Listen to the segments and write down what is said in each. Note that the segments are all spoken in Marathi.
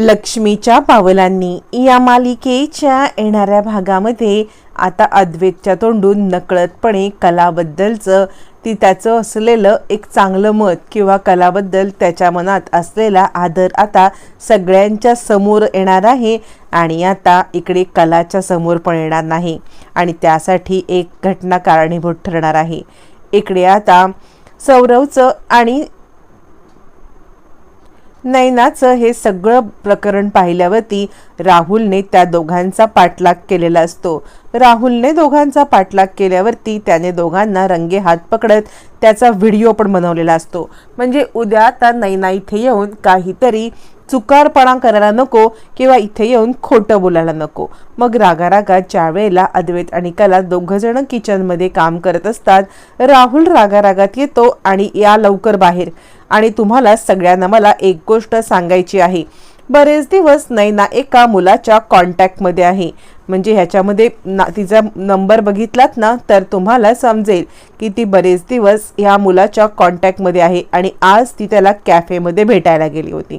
लक्ष्मीच्या पावलांनी या मालिकेच्या येणाऱ्या भागामध्ये आता अद्वैतच्या तोंडून नकळतपणे कलाबद्दलचं ती त्याचं असलेलं एक चांगलं मत किंवा कलाबद्दल त्याच्या मनात असलेला आदर आता सगळ्यांच्या समोर येणार आहे आणि आता इकडे कलाच्या समोर पण येणार नाही आणि त्यासाठी एक घटना कारणीभूत ठरणार आहे. इकडे आता सौरवचं आणि नैनाचं हे सगळं प्रकरण पाहिल्यावरती राहुलने त्या दोघांचा पाठलाग केलेला असतो. राहुलने दोघांचा पाठलाग केल्यावरती त्याने दोघांना रंगे हात पकडत त्याचा व्हिडिओ पण बनवलेला असतो. म्हणजे उद्या आता नैना इथे येऊन काहीतरी चुकारपणा करायला नको किंवा इथे येऊन खोटं बोलायला नको. मग रागारागात ज्या वेळेला अद्वैत आणि कला दोघंजणं किचनमध्ये काम करत असतात राहुल रागारागात येतो आणि या लवकर बाहेर. आणि तुम्हाला सगळ्यांना मला एक गोष्ट सांगायची आहे. बरेच दिवस नैना एका मुलाच्या कॉन्टॅक्टमध्ये आहे. म्हणजे ह्याच्यामध्ये ना तिचा नंबर बघितलात ना तर तुम्हाला समजेल की ती बरेच दिवस ह्या मुलाच्या कॉन्टॅक्टमध्ये आहे आणि आज ती त्याला कॅफेमध्ये भेटायला गेली होती.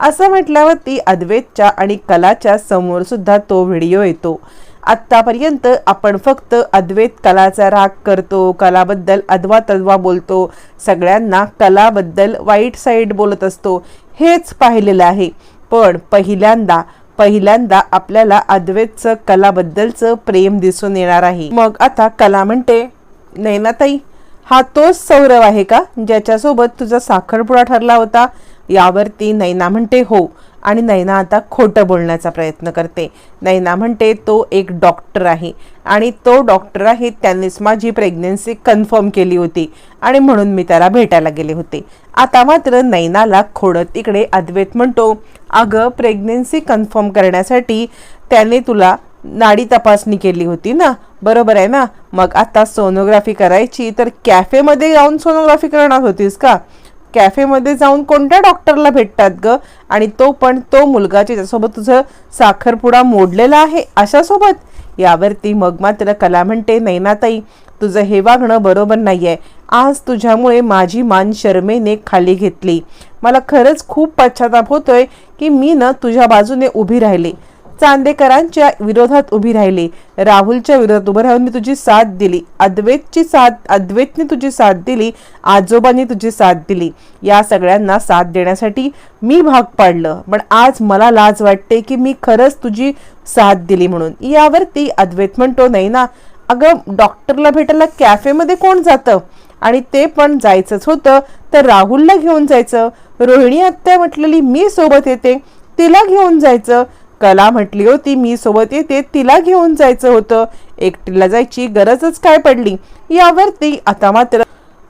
असं म्हटल्यावरती अद्वेतच्या अद्वैतच्या आणि कलाच्या समोर सुद्धा तो व्हिडिओ येतो. आत्तापर्यंत आपण फक्त अद्वैत कलाचा राग करतो कलाबद्दल अद्वा तद्वा बोलतो सगळ्यांना कलाबद्दल वाईट साईड बोलत असतो हेच पाहिलेलं आहे. पण पहिल्यांदा पहिल्यांदा आपल्याला अद्वैतचं कलाबद्दलचं प्रेम दिसून येणार आहे. मग आता कला म्हणते नैनाताई हा तोच सौरव आहे का ज्याच्यासोबत तुझा साखरपुडा ठरला होता? यावरती नैना म्हणते हो. आणि नैना आता खोटं बोलण्याचा प्रयत्न करते. नैना म्हणते तो एक डॉक्टर आहे. आणि तो डॉक्टर आहे त्यांनीच माझी प्रेग्नन्सी कन्फर्म केली होती आणि म्हणून मी त्याला भेटायला गेले होते. आता मात्र नैनाला खोडत तिकडे अद्वैत म्हणतो अगं प्रेग्नन्सी कन्फर्म करण्यासाठी त्याने तुला नाडी तपासणी केली होती ना? बरोबर आहे ना? मग आता सोनोग्राफी करायची तर कॅफेमध्ये जाऊन सोनोग्राफी करणार होतीस का? कॅफेमध्ये जाऊन कोणत्या डॉक्टरला भेटतात ग? आणि तो पण तो मुलगा ज्याच्यासोबत तुझं साखरपुडा मोडलेला आहे अशासोबत? यावरती मग मात्र कला म्हणते नैनाताई तुझं हे वागणं बरोबर नाही आहे आज तुझ्यामुळे माझी मान शर्मेने खाली घेतली. मला खरंच खूप पश्चाताप होतोय की मी ना तुझ्या बाजूने उभी राहिले. चांदेकरांच्या विरोधात उभी राहिली. राहुलच्या विरोधात उभं राहून मी तुझी साथ दिली. अद्वैतची साथ अद्वैतने तुझी साथ दिली. आजोबांनी तुझी साथ दिली. या सगळ्यांना साथ देण्यासाठी मी भाग पाडलं. पण आज मला लाज वाटते की मी खरंच तुझी साथ दिली म्हणून. यावरती अद्वैत म्हणतो नाही ना अगं डॉक्टरला भेटायला कॅफेमध्ये कोण जातं? आणि ते पण जायचंच होतं. तर राहुलला घेऊन जायचं. रोहिणी आत्या म्हटलेली मी सोबत येते. तिला घेऊन जायचं. कला म्हटली होती मी सोबत येते तिला घेऊन जायचं होतं. एकटीला जायची गरजच काय पडली? यावरती आता मात्र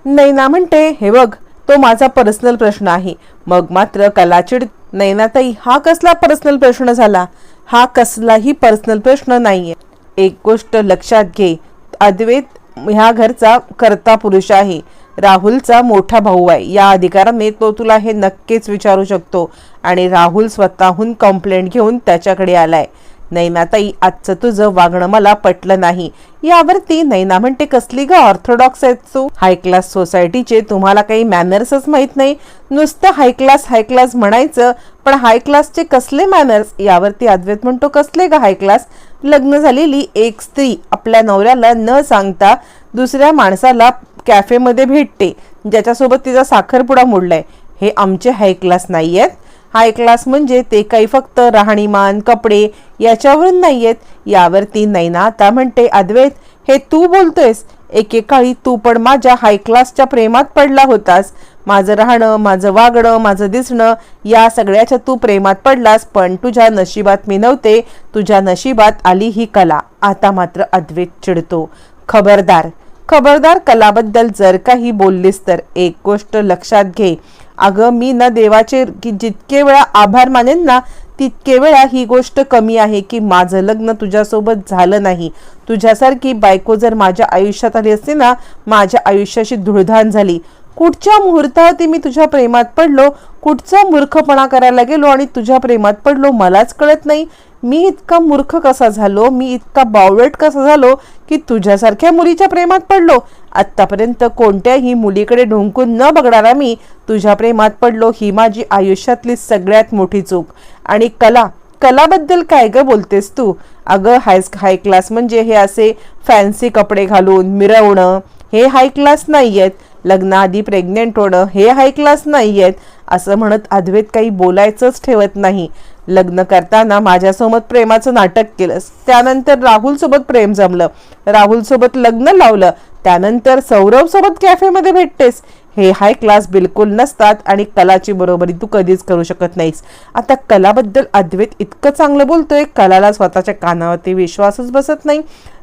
नैना म्हणते हे बघ तो माझा पर्सनल प्रश्न आहे. मग मात्र कलाचिड नैनाताई हा कसला पर्सनल प्रश्न झाला? हा कसलाही पर्सनल प्रश्न नाहीये. एक गोष्ट लक्षात घे. अद्वैत ह्या घरचा कर्ता पुरुष आहे. राहुलचा मोठा भाऊ आहे. या अधिकाराने तो तुला हे नक्कीच विचारू शकतो. आणि राहुल स्वतःहून कंप्लेंट घेऊन त्याच्याकडे आलाय. नैनाताई आजचं तुझं वागणं मला पटलं नाही. यावरती नैना म्हणते कसली ग ऑर्थोडॉक्स आहेत तू? हाय क्लास सोसायटीचे तुम्हाला काही मॅनर्सच माहीत नाही. नुसतं हाय क्लास हाय क्लास म्हणायचं पण हाय क्लासचे कसले मॅनर्स यावरती अद्वैत म्हणतो कसले ग हाय क्लास लग्न झालेली एक स्त्री आपल्या नवऱ्याला न सांगता दुसऱ्या माणसाला कॅफेमध्ये भेटते. ज्याच्यासोबत तिचा साखरपुडा मोडलाय. हे आमचे हाय क्लास नाही आहेत हाय क्लास म्हणजे ते काही फक्त राहणीमान कपडे याच्यावरून नाही आहेत यावरती नैना आता म्हणते अद्वैत हे तू बोलतोयस? एकेकाळी तू पण माझ्या हाय क्लासच्या प्रेमात पडला होतास. माझं राहणं माझं वागणं माझं दिसणं या सगळ्याच्या तू प्रेमात पडलास. पण तुझ्या नशिबात मी नव्हते. तुझ्या नशिबात आली ही कला. आता मात्र अद्वैत चिडतो. खबरदार खबरदार कलाबद्दल जर काही बोललीस तर एक गोष्ट लक्षात घे. अगं मी ना देवाचे की जितके वेळा आभार मानेन ना तितके वेळा ही गोष्ट कमी आहे की माझं लग्न तुझ्यासोबत झालं नाही. तुझ्यासारखी बायको जर माझ्या आयुष्यात आली असते ना माझ्या आयुष्याशी धुळधान झाली. कुठच्या मुहूर्तावरती मी तुझ्या प्रेमात पडलो कुठचा मूर्खपणा करायला गेलो आणि तुझ्या प्रेमात पडलो मलाच कळत नाही. मी इतका मूर्ख कसा झालो? मी इतका बावळट कसा झालो की तुझ्यासारख्या मुलीच्या प्रेमात पडलो? आत्तापर्यंत कोणत्याही मुलीकडे ढुंकून न बघणारा मी तुझ्या प्रेमात पडलो ही माझी आयुष्यातली सगळ्यात मोठी चूक. आणि कला कलाबद्दल काय ग बोलतेस तू? अगं हाय हाय क्लास म्हणजे हे असे फॅन्सी कपडे घालून मिरवणं हे हाय क्लास नाही आहेत लग्नाआधी प्रेग्नेंट होणं हे हाय क्लास नाही आहेत असं म्हणत अद्वैत काही बोलायचंच ठेवत नाही. लग्न करताना माझ्यासोबत प्रेमाचं नाटक केलंस त्यानंतर राहुलसोबत प्रेम जमलं. राहुलसोबत लग्न लावलं. त्यानंतर सौरवसोबत कॅफेमध्ये भेटतेस. हे हाय क्लास बिलकुल नसतात आणि कलाची बरोबरी तू कधीच करू शकत नाहीस. आता कलाबद्दल अद्वैत इतकं चांगलं बोलतोय कलाला स्वतःच्या कानावरती विश्वासच बसत नाही.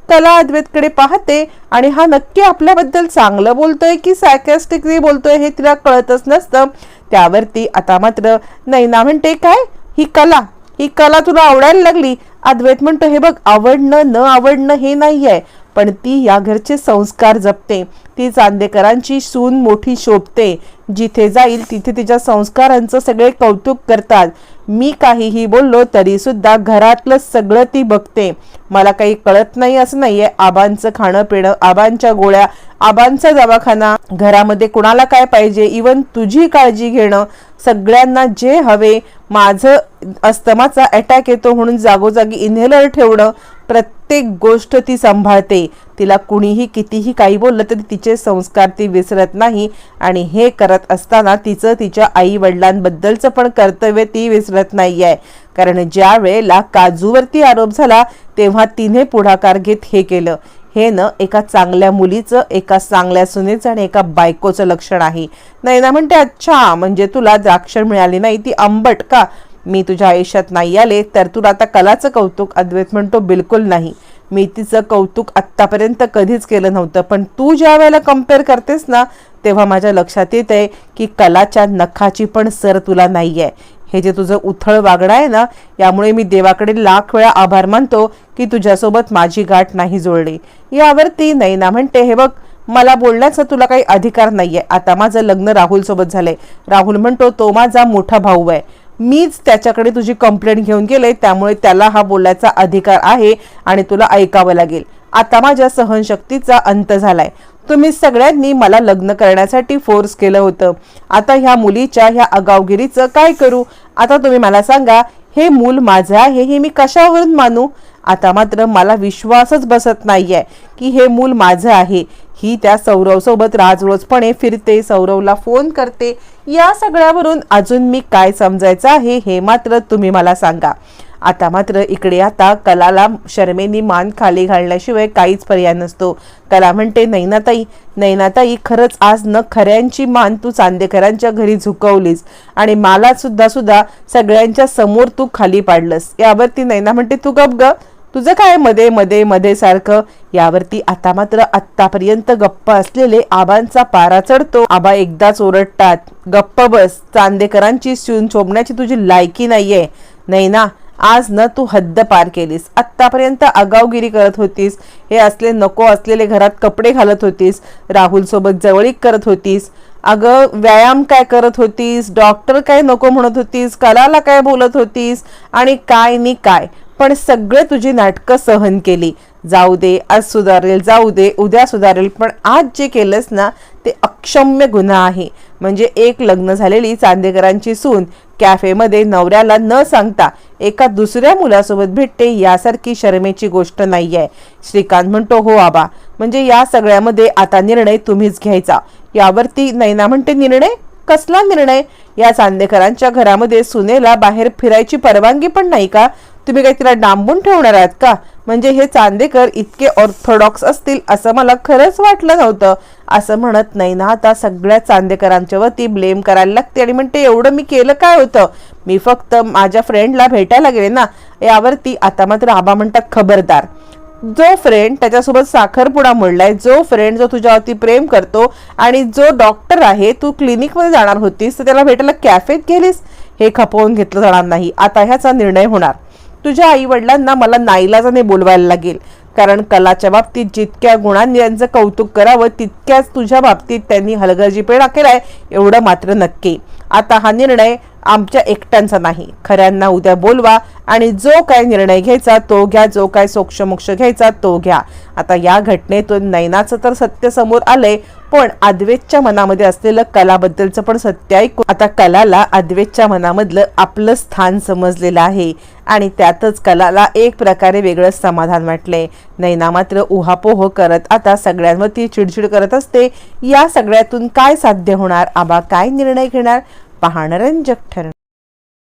कला अद्वैतकडे पाहते आणि हा नक्की आपल्याबद्दल चांगलं बोलतोय की सायकॅस्टिकली बोलतोय हे तिला कळतच नसतं. त्यावरती आता मात्र नैना म्हणते काय? ही कला ही कला तुला आवडायला लागली. अद्वैत म्हणतो हे बघ आवडणं न आवडणं हे नाही आहे पण ती या घरचे संस्कार जपते. ती चांदेकरांची सून मोठी शोभते. जिथे जाईल तिथे तिच्या संस्कारांचं सगळे कौतुक करतात. मी काहीही बोललो तरी सुद्धा घरातलं सगळं ती बघते. मला काही कळत नाही असं नाहीये. आबांचं खाणं पिणं आबांच्या गोळ्या आबांचा दवाखाना घरामध्ये कुणाला काय पाहिजे? इवन तुझी काळजी घेणं सगळ्यांना जे हवे माझं अस्तमाचा अटॅक येतो म्हणून जागोजागी इन्हेलर ठेवणं प्रत्येक गोष्ट ती सांभाळते. तिला कुणीही कितीही काही बोललं तरी तिचे संस्कार ती विसरत नाही आणि हे करत असताना तिचं तिच्या आई वडिलांबद्दलचं पण कर्तव्य ती विसरत नाही आहे कारण ज्या वेळेला काजूवरती आरोप झाला तेव्हा तिने पुढाकार घेत हे केलं. हे न एका चांगल्या मुलीचं एका चांगल्या सुनेचं आणि एका बायकोचं लक्षण आहे. नैना म्हणते अच्छा म्हणजे तुला द्राक्ष मिळाली नाही ती आंबट का? मी तुझ्या आयुष्यात नाही आले तर तुला आता कलाचं कौतुक अद्वैत म्हणतो बिलकुल नाही. मी तिचं कौतुक आत्तापर्यंत कधीच केलं नव्हतं पण तू ज्या वेळेला कंपेअर करतेस ना तेव्हा माझ्या लक्षात येत आहे की कलाच्या नखाची पण सर तुला नाही आहे हे जे तुझं उथळ वागणं आहे ना यामुळे मी देवाकडे लाख वेळा आभार मानतो की तुझ्यासोबत माझी गाठ नाही जोडली यावरती ना म्हणते हे बघ मला बोलण्याचा तुला काही अधिकार नाही आहे आता माझं लग्न राहुलसोबत झालंय. राहुल म्हणतो तो माझा मोठा भाऊ आहे. मीच त्याच्याकडे तुझी कंप्लेंट घेऊन गेले त्यामुळे त्याला हा बोलायचा अधिकार आहे आणि तुला ऐकावं लागेल. आता माझ्या सहनशक्तीचा अंत झालाय. तुम्ही सगळ्यांनी मला लग्न करण्यासाठी फोर्स केलं होतं. आता ह्या मुलीच्या ह्या अगावगिरीचं काय करू? आता तुम्ही मला सांगा हे मूल माझं आहे हे मी कशावरून मानू? आता मात्र मला विश्वासच बसत नाहीये की हे मूल माझं आहे. ही त्या सौरवसोबत राजरोजपणे फिरते सौरवला फोन करते. या सगळ्यावरून अजून मी काय समजायचं आहे हे मात्र तुम्ही मला सांगा. आता मात्र इकडे आता कलाला शर्मेनी मान खाली घालण्याशिवाय काहीच पर्याय नसतो. कला म्हणते नैनाताई नैनाताई खरंच आज न खऱ्यांची मान तू चांदेकरांच्या घरी झुकवलीस आणि मला सुद्धा सुद्धा सगळ्यांच्या समोर तू खाली पाडलंस. यावरती नैना म्हणते तू गप ग तुझं काय मध्ये मध्ये मध्ये सारखं? यावरती आता मात्र आत्तापर्यंत गप्प असलेले आबांचा पारा चढतो. आबा एकदाच ओरडतात गप्प बस चांदेकरांची सून शोभण्याची तुझी लायकी नाहीये. नैना आज न तू हद्द पार केलीस. आत्तापर्यंत आगावगिरी करत होतीस. हे असले नको असलेले घरात कपडे घालत होतीस. राहुलसोबत जवळीक करत होतीस. अगं व्यायाम काय करत होतीस? डॉक्टर काय नको म्हणत होतीस? कलाला काय बोलत होतीस? आणि काय नी काय? पण सगळे तुझी नाटकं सहन केली. जाऊ दे आज सुधारेल जाऊ दे उद्या सुधारेल. पण आज जे केलंस ना ते क्षम्य गुन्हा आहे. म्हणजे एक लग्न झालेली चांदेकरांची सून कॅफेमध्ये नवऱ्याला न सांगता एका दुसऱ्या मुलासोबत भेटते यासारखी शरमेची गोष्ट नाही आहे श्रीकांत म्हणतो हो आबा म्हणजे या सगळ्यामध्ये आता निर्णय तुम्हीच घ्यायचा. यावरती नैना म्हणते निर्णय? कसला निर्णय? या चांदेकरांच्या घरामध्ये सुनेला बाहेर फिरायची परवानगी पण नाही का? तुम्ही काही तिला डांबून ठेवणार आहात का? म्हणजे हे चांदेकर इतके ऑर्थोडॉक्स असतील असं मला खरंच वाटलं नव्हतं. असं म्हणत नाही ना आता सगळ्या चांदेकरांच्या वरती ब्लेम करायला लागते. आणि म्हणते एवढं मी केलं काय होतं? मी फक्त माझ्या फ्रेंडला भेटायला गेले ना यावरती आता मात्र आबा म्हणतात खबरदार. जो फ्रेंड त्याच्यासोबत साखरपुडा मोडलाय जो फ्रेंड जो तुझ्यावरती प्रेम करतो आणि जो डॉक्टर आहे तू क्लिनिकमध्ये जाणार होतीस तर त्याला भेटायला कॅफेत गेलीस? हे खपवून घेतलं जाणार नाही. आता ह्याचा निर्णय होणार. तुझ्या आई वडिलांना मला नाईलाजाने बोलवायला लागेल. कारण कलाच्या बाबतीत जितक्या गुणांनी यांचं कौतुक करावं तितक्याच तुझ्या बाबतीत त्यांनी हलगर्जीपणा केलाय एवढं मात्र नक्की. आता हा निर्णय आमच्या एकट्यांचा नाही. खऱ्यांना उद्या बोलवा आणि जो काय निर्णय घ्यायचा तो घ्या जो काय सोक्षमोक्ष घ्यायचा तो घ्या. आता या घटनेतून नैनाचं तर सत्य समोर आलंय पण अद्वेतच्या मनामध्ये असलेलं कलाबद्दलचं पण सत्य ऐकून आता कलाला अद्वेतच्या मनामधलं आपलं स्थान समजलेलं आहे आणि त्यातच कलाला एक प्रकारे वेगळं समाधान वाटले नैना मात्र उहापोह करत आता सगळ्यांवरती चिडचिड करत असते. या सगळ्यातून काय साध्य होणार? आबा काय निर्णय घेणार? पाहणरंजक ठरणार.